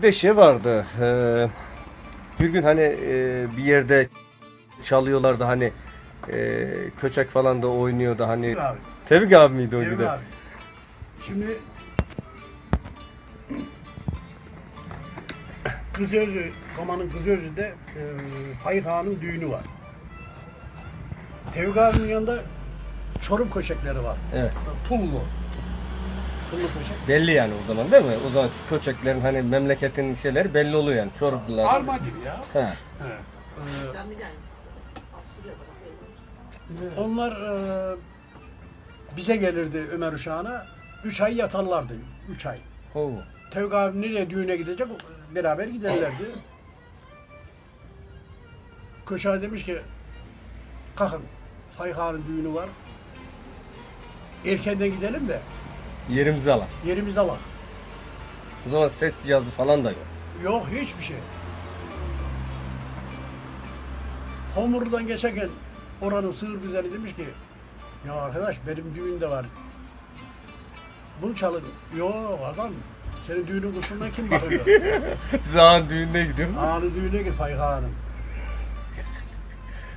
Bir de şey vardı. e, bir gün hani e, bir yerde çalıyorlardı hani e, köçek falan da oynuyordu hani. Abi. Tevfik abi miydi o gün? abi. Şimdi Kızözü, Kama'nın Kızözü'de e, Hayk Ağa'nın düğünü var. Tevfik abinin yanında Çorum köşekleri var. Evet. Pullu. Köşek. Belli yani o zaman değil mi? O zaman köçeklerin hani memleketin şeyleri belli oluyor yani. Çorumlular. Arma gibi ya. He. He. Ee, onlar e, bize gelirdi Ömer Uşağı'na. Üç ay yatarlardı. Üç ay. Oo. Tevfik abi nereye düğüne gidecek beraber giderlerdi. Köşe demiş ki kalkın Faik Ağa'nın düğünü var. Erkenden gidelim de Yerimizi alan. yerimizde var. O zaman ses cihazı falan da yok. Yok hiçbir şey. Homur'dan geçerken oranın sığır güzeli demiş ki ya arkadaş benim düğün de var. Bunu çalın. Yok adam senin düğünün kusundan kim bakıyor? Zaman düğününe gidiyorum. Ağanın düğüne git Faik Ağa'nın.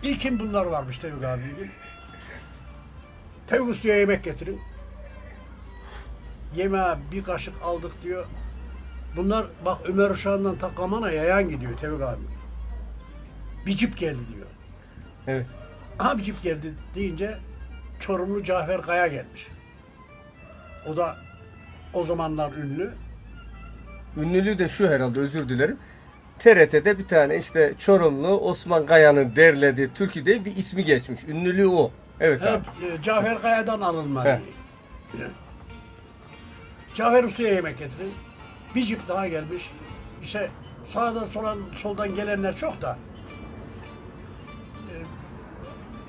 İlkin bunlar varmış Tevfik abi. Tevfik Usta'ya yemek getirin. Yemeğe bir kaşık aldık diyor. Bunlar bak Ömer Uşağı'ndan ta Kaman'a yayan gidiyor Tevfik abi. Bir cip geldi diyor. Evet. Aha bir cip geldi deyince Çorumlu Cafer Kaya gelmiş. O da o zamanlar ünlü. Ünlülüğü de şu herhalde özür dilerim. TRT'de bir tane işte Çorumlu Osman Kaya'nın derlediği türkü diye bir ismi geçmiş. Ünlülüğü o. Evet Hep abi. e, Cafer Kaya'dan alınma. Cafer Usta'ya yemek getirin. Bir cip daha gelmiş. İşte sağdan solan, soldan gelenler çok da.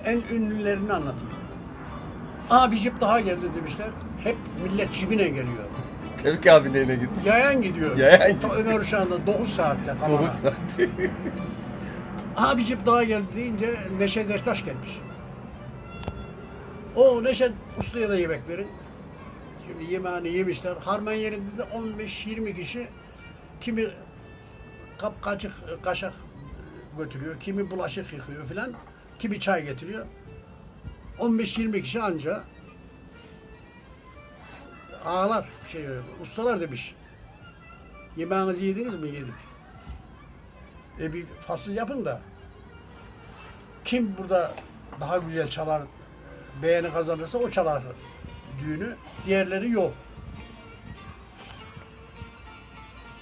e, en ünlülerini anlatayım. Aa bir cip daha geldi demişler. Hep millet cibine geliyor. Tevfik abi neyine gitti? Yayan gidiyor. Yayan Ta Ömer Uşağı'nda 9 saatte. 9 Kamana. saat. Aha bir cip daha geldi deyince Neşet Ertaş gelmiş. O Neşet Usta'ya da yemek verin. Şimdi yemeğini yemişler. Harman yerinde de 15-20 kişi kimi kap kaçık kaşık götürüyor, kimi bulaşık yıkıyor filan, kimi çay getiriyor. 15-20 kişi anca ağlar, şey, ustalar demiş. Yemeğinizi yediniz mi? Yedik. E bir fasıl yapın da kim burada daha güzel çalar, beğeni kazanırsa o çalar düğünü. Diğerleri yok.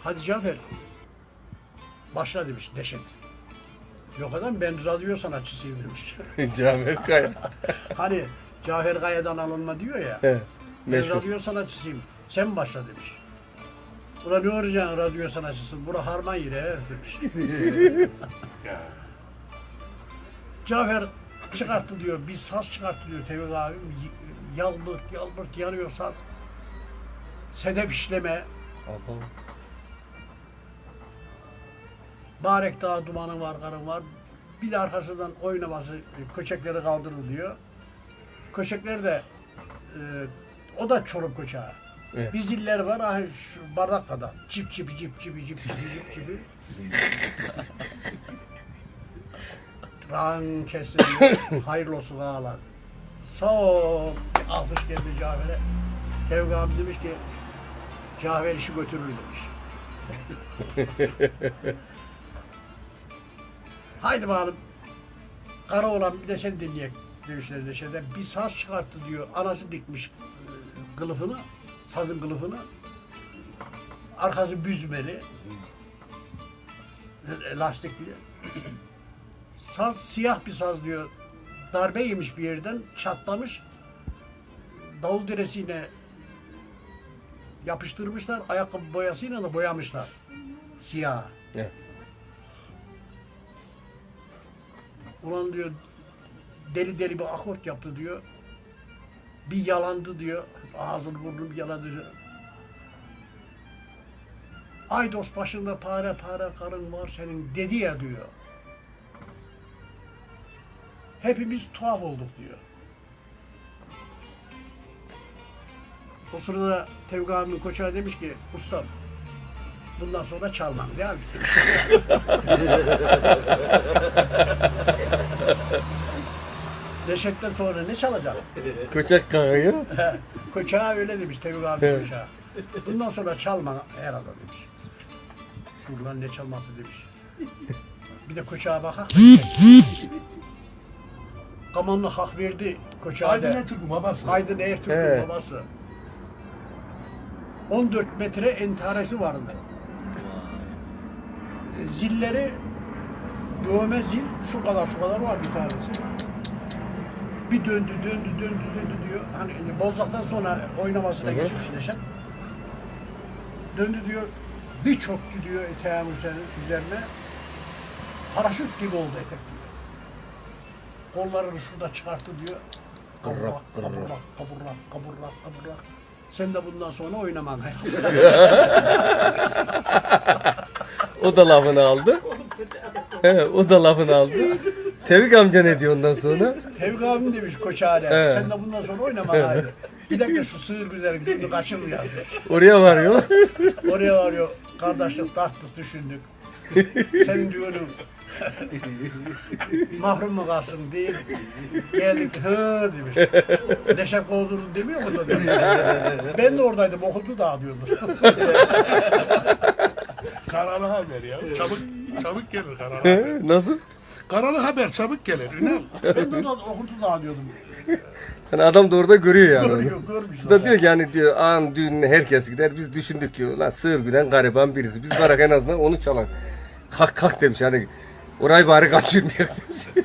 Hadi Cafer. Başla demiş Neşet. Yok adam ben radyo sanatçısıyım demiş. Cafer Kaya. hani Cafer Kaya'dan alınma diyor ya. He. Ben Meşhur. radyo sanatçısıyım. Sen başla demiş. Ula ne olacaksın radyo sanatçısı? Bura harman yeri he, demiş. Cafer çıkarttı diyor. Bir saz çıkarttı diyor Tevfik abim. Yalbırt yalbırt yanıyor saz. Sedef işleme. Abo. Barek Dağı dumanı var, karın var. Bir de arkasından oynaması, köçekleri kaldırdı diyor. Köçekler de e, o da Çorum köçeği. Evet. Bir ziller var ah, şu bardak kadar. Cip cipi cip cipi cip cipi cip cipi. Ran kesiliyor. Hayırlı olsun ağalar. Sağ ol. Alkış geldi Cafer'e. Tevfik abi demiş ki Cafer işi götürür demiş. Haydi bakalım. Kara olan bir de sen dinleyek demişler Neşe'den. Bir saz çıkarttı diyor. Anası dikmiş e, kılıfını, sazın kılıfını. Arkası büzmeli. E, Lastikli. Saz siyah bir saz diyor. Darbe yemiş bir yerden, çatlamış. Davul diresiyle yapıştırmışlar. Ayakkabı boyasıyla da boyamışlar. Siyah. Evet. Ulan diyor deli deli bir akort yaptı diyor. Bir yalandı diyor. Ağzını burnunu bir yaladı diyor. Aydos başında pare pare karın var senin dedi ya diyor. Hepimiz tuhaf olduk diyor. O sırada Tevga abimin koçağı demiş ki ustam Bundan sonra çalmam. Devam et. Neşetten sonra ne çalacak? Köçek kağıyı. Koçağı öyle demiş Tevfik abi Evet. koçağı. Bundan sonra çalma herhalde demiş. Ulan ne çalması demiş. Bir de koçağa bakak. Kamanlı hak verdi koçağa Aydın. Ertuğrul babası. Aydın Ertuğrul Evet. babası. 14 metre entaresi vardı. Zilleri dövme zil şu kadar şu kadar var bir tanesi. Bir döndü döndü döndü döndü diyor. Hani bozlaktan sonra oynamasına Hı hı. geçmiş Neşet. Döndü diyor. Bir çöktü diyor eteğim üzerine. Paraşüt gibi oldu etek diyor. Kollarını şurada çıkarttı diyor. Kıvrak, kıvrak. kaburrak, kaburrak, kaburrak. Sen de bundan sonra oynaman. O da lafını aldı. He, o da lafını aldı. Tevfik amca ne diyor ondan sonra? Tevfik abim demiş koçhane. Evet. Sen de bundan sonra oynaman haydi. Bir dakika şu sığır güzelin gününü kaçırmayalım. Oraya varıyor. Oraya varıyor. Kardeşlik tarttık düşündük. Senin diyorum mahrum mu kalsın değil. Geldik hı demiş. Neşe kovdurun demiyor mu da demiş. Ben de oradaydım okulcu dağıtıyordu. Karalı haber ya. Çabuk çabuk gelir karalı haber. Nasıl? Karalı haber çabuk gelir. Ünal. ben de orada okulcu dağıtıyordum. Yani adam da orada görüyor yani. Görüyor, görmüş. Bu da diyor ki yani diyor an düğününe herkes gider. Biz düşündük ki lan sığır güden gariban birisi. Biz varak en azından onu çalak. Kalk kalk demiş hani orayı bari kaçırmayak demiş.